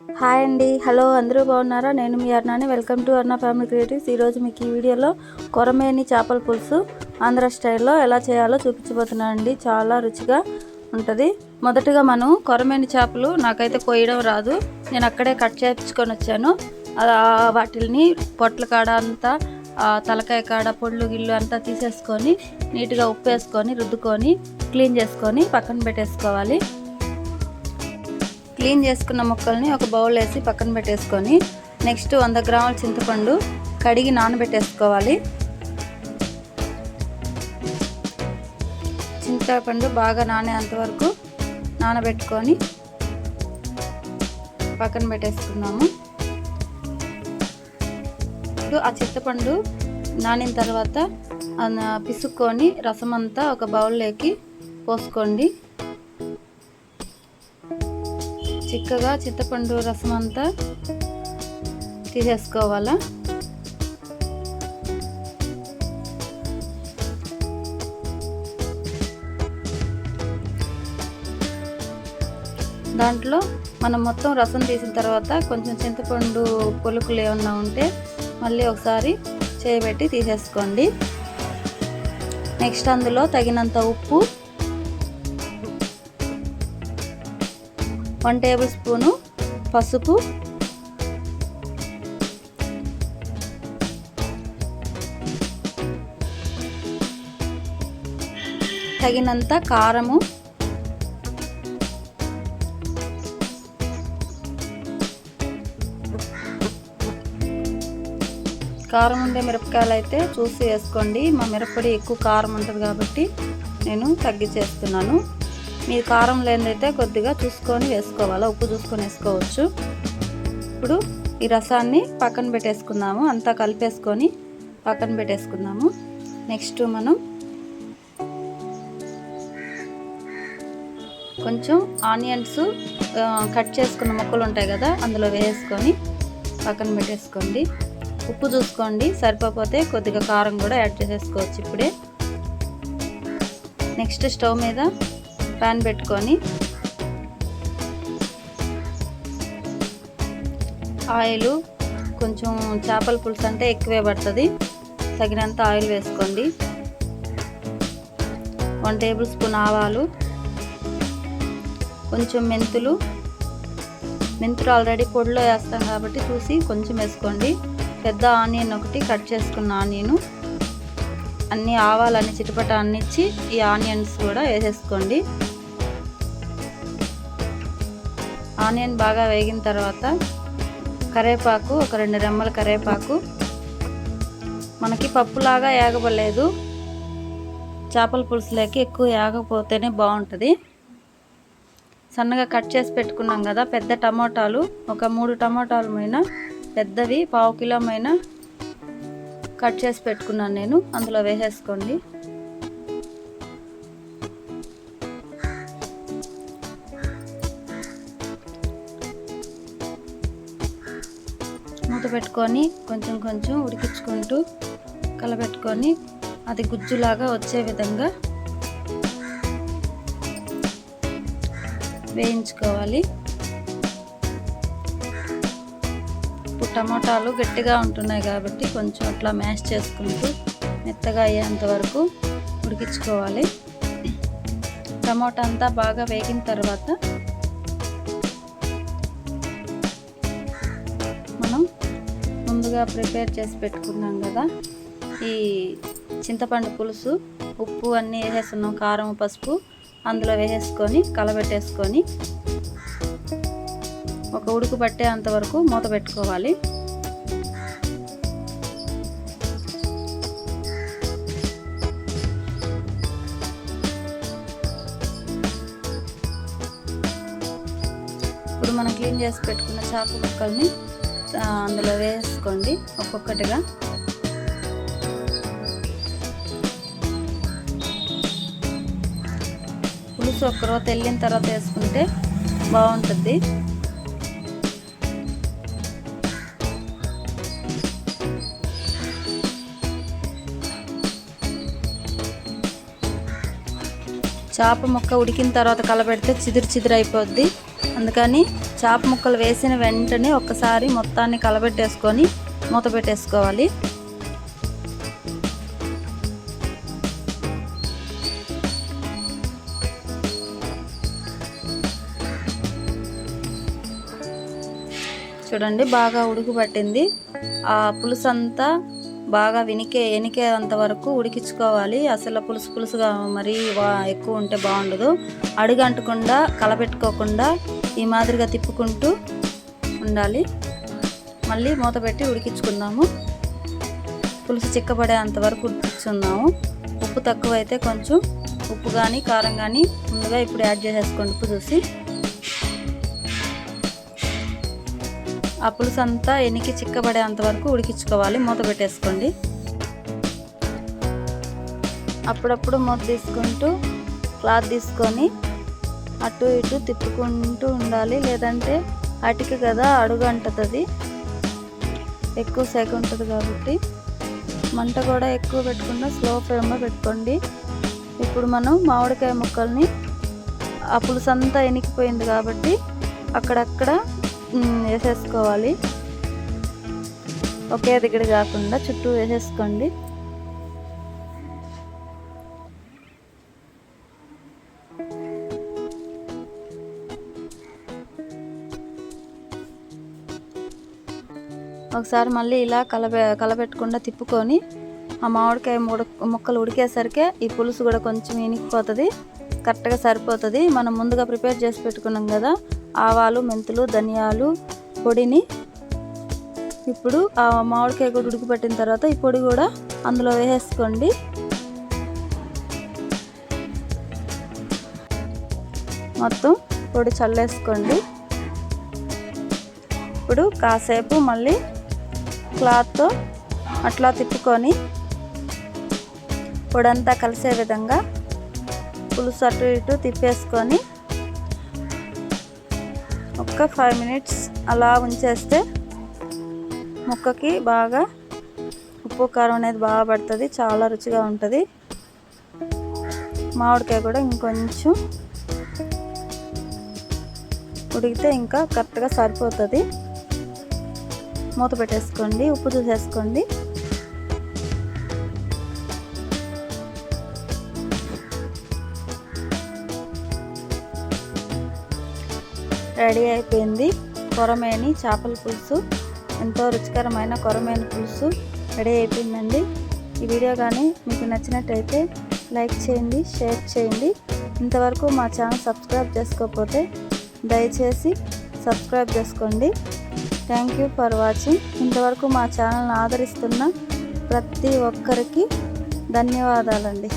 Hi అండి. Hello అందరూ బాగున్నారా? నేను మీ అర్నాని. Welcome to Arna family creatives. ఈరోజు మీకు ఈ వీడియోలో కొరమేని చేపల పులుసు ఆంధ్ర స్టైల్లో ఎలా చేయాలో చూపించబోతున్నాను అండి. చాలా రుచిగా ఉంటుంది. మొదటగా మనం కొరమేని చేపలు నాకైతే కోయడం రాదు. నేను అక్కడే కట్ చేయించుకొని వచ్చాను. వాటిని పొట్ల కాడ అంతా తలకాయ కాడ పొళ్ళు గిల్లు అంతా తీసేసుకొని నీట్గా ఉప్పు వేసుకొని రుద్దుకొని క్లీన్ చేసుకొని పక్కన పెట్టేసుకోవాలి. క్లీన్ చేసుకున్న ముక్కల్ని ఒక బౌల్ వేసి పక్కన పెట్టేసుకొని నెక్స్ట్ వంద గ్రాముల చింతపండు కడిగి నానబెట్టేసుకోవాలి. చింతపండు బాగా నానేంత వరకు నానబెట్టుకొని పక్కన పెట్టేసుకున్నాము. ఇప్పుడు ఆ చింతపండు నానిన తర్వాత పిసుక్కొని రసం అంతా ఒక బౌల్లోకి పోసుకోండి. చిక్కగా చింతపండు రసం అంతా తీసేసుకోవాలా? దాంట్లో మనం మొత్తం రసం తీసిన తర్వాత కొంచెం చింతపండు పొలుకులు ఏమన్నా ఉంటే మళ్ళీ ఒకసారి చేయబెట్టి తీసేసుకోండి. నెక్స్ట్ అందులో తగినంత ఉప్పు వన్ టేబుల్ స్పూను పసుపు. తగినంత కారము. కారం ఉండే మిరపకాయలు అయితే చూసి వేసుకోండి. మా మిరపడి ఎక్కువ కారం ఉంటుంది కాబట్టి నేను తగ్గించేస్తున్నాను. మీరు కారం లేనిదైతే కొద్దిగా చూసుకొని వేసుకోవాలి ఉప్పు చూసుకొని వేసుకోవచ్చు. ఇప్పుడు ఈ రసాన్ని పక్కన పెట్టేసుకుందాము. అంతా కలిపేసుకొని పక్కన పెట్టేసుకుందాము. నెక్స్ట్ మనం కొంచెం ఆనియన్స్ కట్ చేసుకున్న ముక్కలు ఉంటాయి కదా అందులో వేసుకొని పక్కన పెట్టేసుకోండి. ఉప్పు చూసుకోండి సరిపోతే కొద్దిగా కారం కూడా యాడ్ చేసేసుకోవచ్చు ఇప్పుడే. నెక్స్ట్ స్టవ్ మీద ప్యాన్ పెట్టుకొని ఆయిల్ కొంచెం చేపల పులుసు అంటే ఎక్కువే పడుతుంది. తగినంత ఆయిల్ వేసుకోండి. వన్ టేబుల్ స్పూన్ ఆవాలు కొంచెం మెంతులు. మెంతులు ఆల్రెడీ పొడిలో వేస్తాం కాబట్టి చూసి కొంచెం వేసుకోండి. పెద్ద ఆనియన్ ఒకటి కట్ చేసుకున్న ఆనియను. అన్ని ఆవాలన్నీ చిటపట అన్నిచ్చి ఈ ఆనియన్స్ కూడా వేసేసుకోండి. ఆనియన్ బాగా వేగిన తర్వాత కరేపాకు ఒక రెండు రెమ్మల కరేపాకు. మనకి పప్పులాగా ఏగబలేదు చేపల పులుసులోకి ఎక్కువ ఏగపోతేనే బాగుంటుంది. సన్నగా కట్ చేసి పెట్టుకున్నాం కదా పెద్ద టమాటాలు ఒక మూడు టమాటాలు మైన పెద్దవి పావు కిలో మైన కట్ చేసి పెట్టుకున్నాను నేను. అందులో వేసేసుకోండి. మూత పెట్టుకొని కొంచెం కొంచెం ఉడికించుకుంటూ కలబెట్టుకొని అది గుజ్జులాగా వచ్చే విధంగా వేయించుకోవాలి. ఇప్పుడు టమాటాలు గట్టిగా ఉంటున్నాయి కాబట్టి కొంచెం అట్లా మ్యాష్ చేసుకుంటూ మెత్తగా అయ్యేంత వరకు ఉడికించుకోవాలి. టమాటా అంతా బాగా వేగిన తర్వాత ముందుగా ప్రిపేర్ చేసి పెట్టుకున్నాం కదా. ఈ చింతపండు పులుసు ఉప్పు అన్నీ వేసేస్తున్నాం కారం పసుపు అందులో వేసేసుకొని కలబెట్టేసుకొని ఒక ఉడుకు పట్టేంత వరకు మూత పెట్టుకోవాలి. ఇప్పుడు మనం క్లీన్ చేసి పెట్టుకున్న చాకు ముక్కల్ని అందులో వేసుకోండి ఒక్కొక్కటిగా. పులుసు ఒక్క రోజు తెల్లిన తర్వాత వేసుకుంటే బాగుంటుంది. చేప మొక్క ఉడికిన తర్వాత కలబెడితే చిదురు చిదురు అయిపోద్ది. అందుకని చేప ముక్కలు వేసిన వెంటనే ఒక్కసారి మొత్తాన్ని కలబెట్టేసుకొని మూత పెట్టేసుకోవాలి. చూడండి బాగా ఉడుకు పట్టింది. ఆ పులుసు అంతా బాగా వినికే ఎనికేంత వరకు ఉడికించుకోవాలి. అసలు పులుసు పులుసుగా మరీ వా- ఎక్కువ ఉంటే బాగుండదు. అడుగంటకుండా కలపెట్టుకోకుండా ఈ మాదిరిగా తిప్పుకుంటూ ఉండాలి. మళ్ళీ మూత పెట్టి ఉడికించుకుందాము. పులుసు చిక్కబడే అంతవరకు ఉడికించుకుందాము. ఉప్పు తక్కువైతే కొంచెం ఉప్పు కానీ కారం కానీ ముందుగా ఇప్పుడు యాడ్ చేసేసుకోండి ఉప్పు చూసి. ఆ పులుసు అంతా ఎనికి చిక్కబడే అంతవరకు ఉడికించుకోవాలి. మూత పెట్టేసుకోండి. అప్పుడప్పుడు మూత తీసుకుంటూ క్లాత్ తీసుకొని అటు ఇటు తిప్పుకుంటూ ఉండాలి. లేదంటే అటికి కదా అడుగు అంటుతుంది ఎక్కువ సేక ఉంటుంది కాబట్టి మంట కూడా ఎక్కువ పెట్టకుండా స్లో ఫ్లేమ్లో పెట్టుకోండి. ఇప్పుడు మనం మామిడికాయ ముక్కల్ని ఆ పులుసు ఎనికిపోయింది కాబట్టి అక్కడక్కడ వేసేసుకోవాలి. ఒకే దగ్గర కాకుండా చుట్టూ వేసేసుకోండి. ఒకసారి మళ్ళీ ఇలా కలబె కలబెట్టకుండా తిప్పుకొని ఆ మామిడికాయ ముడ ముక్కలు ఉడికేసరికి ఈ పులుసు కూడా కొంచెం ఇనికిపోతుంది కరెక్ట్గా సరిపోతుంది. మనం ముందుగా ప్రిపేర్ చేసి పెట్టుకున్నాం కదా ఆవాలు మెంతులు ధనియాలు పొడిని. ఇప్పుడు ఆ మామిడికాయ కూడా ఉడికిపెట్టిన తర్వాత ఈ పొడి కూడా అందులో వేసేసుకోండి. మొత్తం పొడి చల్లేసుకోండి. ఇప్పుడు కాసేపు మళ్ళీ క్లాత్తో అట్లా తిప్పుకొని పొడంతా కలిసే విధంగా పులుసు అటు ఇటు తిప్పేసుకొని ఒక్క ఫైవ్ మినిట్స్ అలా ఉంచేస్తే ముక్కకి బాగా ఉప్పు కారం అనేది బాగా పడుతుంది చాలా రుచిగా ఉంటుంది. మామిడికాయ కూడా ఇంకొంచెం ఉడికితే ఇంకా కరెక్ట్గా సరిపోతుంది. మూత పెట్టేసుకోండి ఉప్పు చూసేసుకోండి. రెడీ అయిపోయింది. కొరమేని చేపల పులుసు ఎంతో రుచికరమైన కొరమేని పులుసు రెడీ అయిపోయిందండి. ఈ వీడియో కానీ మీకు నచ్చినట్టయితే లైక్ చేయండి షేర్ చేయండి. ఇంతవరకు మా ఛానల్ సబ్స్క్రైబ్ చేసుకోకపోతే దయచేసి సబ్స్క్రైబ్ చేసుకోండి. థ్యాంక్ యూ ఫర్ వాచింగ్ ఇంతవరకు మా ఛానల్ని ఆదరిస్తున్న ప్రతి ఒక్కరికి ధన్యవాదాలండి.